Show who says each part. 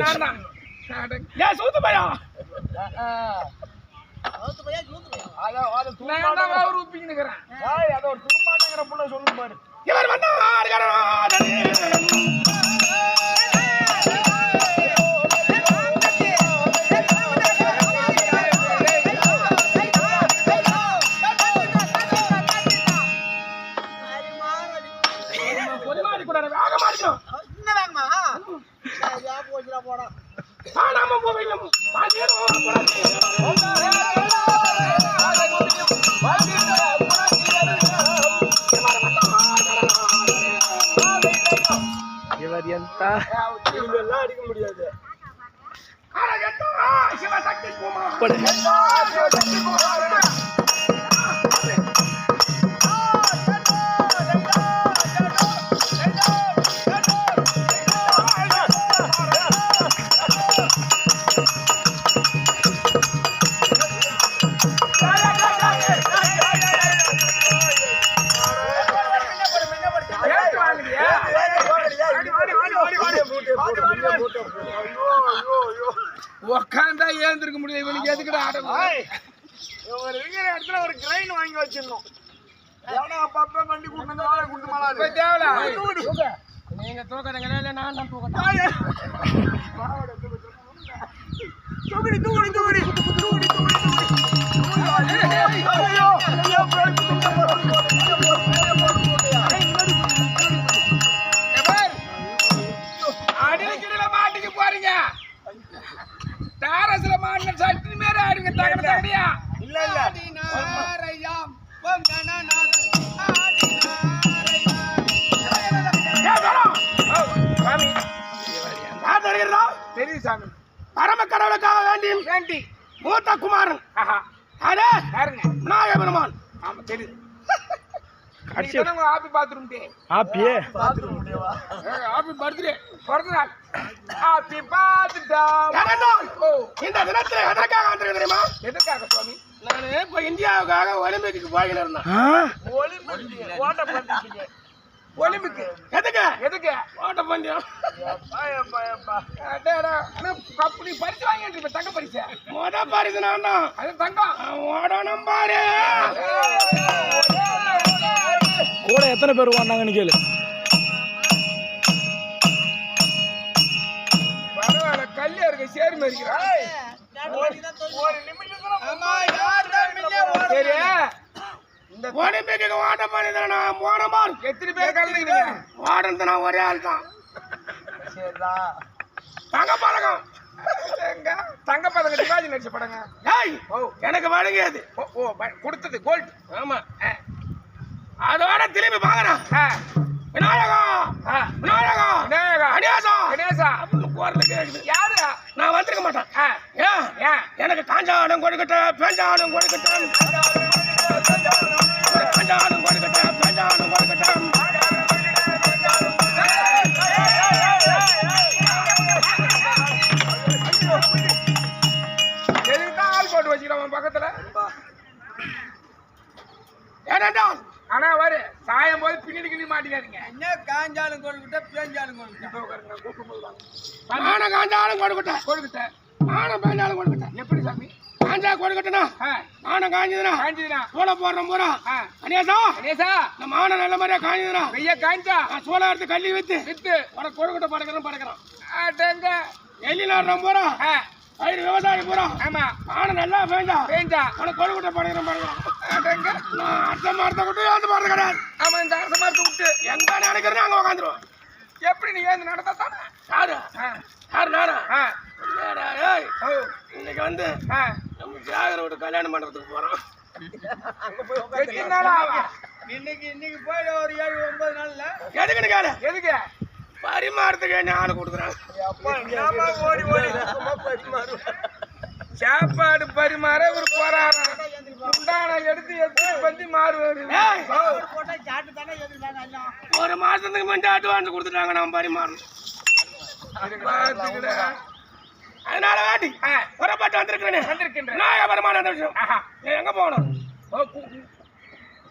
Speaker 1: நான் தான். ஏன் சூத்து பையன். நான் தான் அவர் ஊப்பிக்கின்னு இருக்கிறேன்.
Speaker 2: அது ஒரு துரும்பானுங்கிற புள்ள சொல்லு பாரு.
Speaker 1: இவர் வந்தார் கரநாதனே. பொதுவாடி கூடாது, வேகமா இருக்கணும். காணாம போவீங்க.
Speaker 2: இவர் எந்த அடிக்க முடியாது
Speaker 1: சிவசக்தி குமார். உக்காந்தா ஏந்திருக்க முடியும் இவனுக்கு எதுக்குடா ஆடணும்
Speaker 2: ஒரு இருக்கிற இடத்துல ஒரு கிரைன் வாங்கி வச்சிடணும். எவனா அப்பப்ப வண்டி கூட்டு வந்து வாழை கூட்டு மாலாது
Speaker 1: தேவலா? நீங்க தூக்கறீங்களா இல்ல நான் தான் தூக்கட்டா
Speaker 2: தூக்குடி தூக்குடி தூக்குடி.
Speaker 1: ஆடினாரையாம் சாமி பரம கடவுளுக்காக வேண்டியும் வேண்டி மூத்த குமாரன் யாரு யாருங்க விநாயக பெருமான் ஆமா தெரியுது ஹாப்பி பாத்ரூம்
Speaker 2: ஆப்பியே பாத்ரூம் முடியவா
Speaker 1: ஹாப்பி பர்த்டே பிறந்த நாள் ஹாப்பி பர்த்டே ஓ இந்த தினத்துல எதற்காக வந்திருக்க தெரியுமா எதற்காக சுவாமி இப்போ இந்தியாவுக்காக ஒலிம்பிக்கு போய்கிட்டு இருந்தேன்
Speaker 2: ஒலிம்பிக் ஓட்ட பந்தயத்துக்கு
Speaker 1: ஒலிம்பிக்கு. எதுக்கு? எதுக்கு? ஓட்ட பந்தயம் நீ பரிசு வாங்கிட்டு இருப்ப, தங்க பரிசு. முத பரிசு நான் தான் அது தங்கம். ஓடணும் பாரு.
Speaker 2: கூட எத்தனை பேர் வந்தாங்கன்னு கேளு.
Speaker 1: பரவாயில்ல கல்யா இருக்க சேரி மறிக்கிறான்
Speaker 2: ஒரு நிமிஷத்துல
Speaker 1: ஒலிம்பிக்கு பண்ணிதான் நான் போனமா எத்தனை பேர் கலந்துக்கிறீங்க ஓடுறது நான் ஒரே ஆள் தான்
Speaker 2: சரிதான்
Speaker 1: தங்க பதக்கம். தங்க பதக்கம். சிவாஜி நடிச்ச படங்க. ஏய் ஓ. எனக்கு வழங்கியது ஓ ஓ கொடுத்தது கோல்ட் ஆமா. அதோட திரும்பி பாக்குறேன் விநாயகா. விநாயகா. விநாயகா. கணேசா கணேசா. அப்படின்னு குரல் கேக்குது. யாரு நான் வந்திருக்க மாட்டேன். ஏன்? எனக்கு காஞ்சாடும் கொடுக்கட்ட பேஞ்சாடும் கொடுக்கட்ட காஞ்சாடும் ஏனென்றால் ஆனா வரு சாயம் போது பின்னாடி கிண்டி மாட்டிக்காதீங்க.
Speaker 3: என்ன காஞ்சாலும் கொடுக்கிட்ட பேஞ்சாலும் கொடுக்கிட்ட
Speaker 1: ஆன காஞ்சாலும் கொடுக்கட்ட கொடுக்கட்ட ஆன பேஞ்சாலும் கொடுக்கட்ட எப்படி சாமி? காஞ்சா கொடுக்கட்டனா ஆன காஞ்சதுனா? காஞ்சதுனா? சோள போடுறோம் பூரா? கணேசா? கணேசா? நம்ம ஆன நல்ல மாதிரியா காஞ்சதுனா? வெய்ய காஞ்சா? சோள எடுத்து கள்ளி வித்து. வித்து. உனக்கு கொடுக்கட்ட பறக்கிறோம் பறக்கிறோம். அடங்க. எள்ளி நடுறோம் பூரா? பயிர் விவசாயி பூரா. ஆமா. ஆன நல்லா பேஞ்சா உனக்கு கொடுக்கட்ட பறக்கிறோம் பறக்கிறோம் அடங்க நான் அடுத்த மரத்தை விட்டு அந்த மரத்தை கிடையாது ஆமா இந்த அடுத்த மரத்தை விட்டு. எங்க நினைக்கிறேன் அங்க உட்காந்துருவோம் எப்படி நீ ஏந்து நடத்தா தானே? யாரு? யாரு நானா? ஏய். இன்னைக்கு வந்து நம்ம விட்டு கல்யாணம் பண்றதுக்கு போறோம். எத்தனை நாளா ஆகும்?
Speaker 3: இன்னைக்கு இன்னைக்கு போய் ஒரு ஏழு ஒன்பது நாள்ல.
Speaker 1: எதுக்குன்னு கேளு? எதுக்கு? பரிமாறதுக்கு ஆளு கொடுக்குறாங்க.
Speaker 2: ஓடி ஓடி? பரிமாறு
Speaker 1: சாப்பாடு பரிமாற ஒரு போராட்டம். உண்டான எடுத்து எடுத்து பத்தி மாறுவாரு ஒரு மாசத்துக்கு முன்னாடி அட்வான்ஸ் கொடுத்துட்டாங்க நான் பரிமாறணும். அதனால வாட்டி புறப்பட்டு வந்திருக்கிறேன். வந்திருக்கின்றேன். நான் நீ எங்க போகணும்?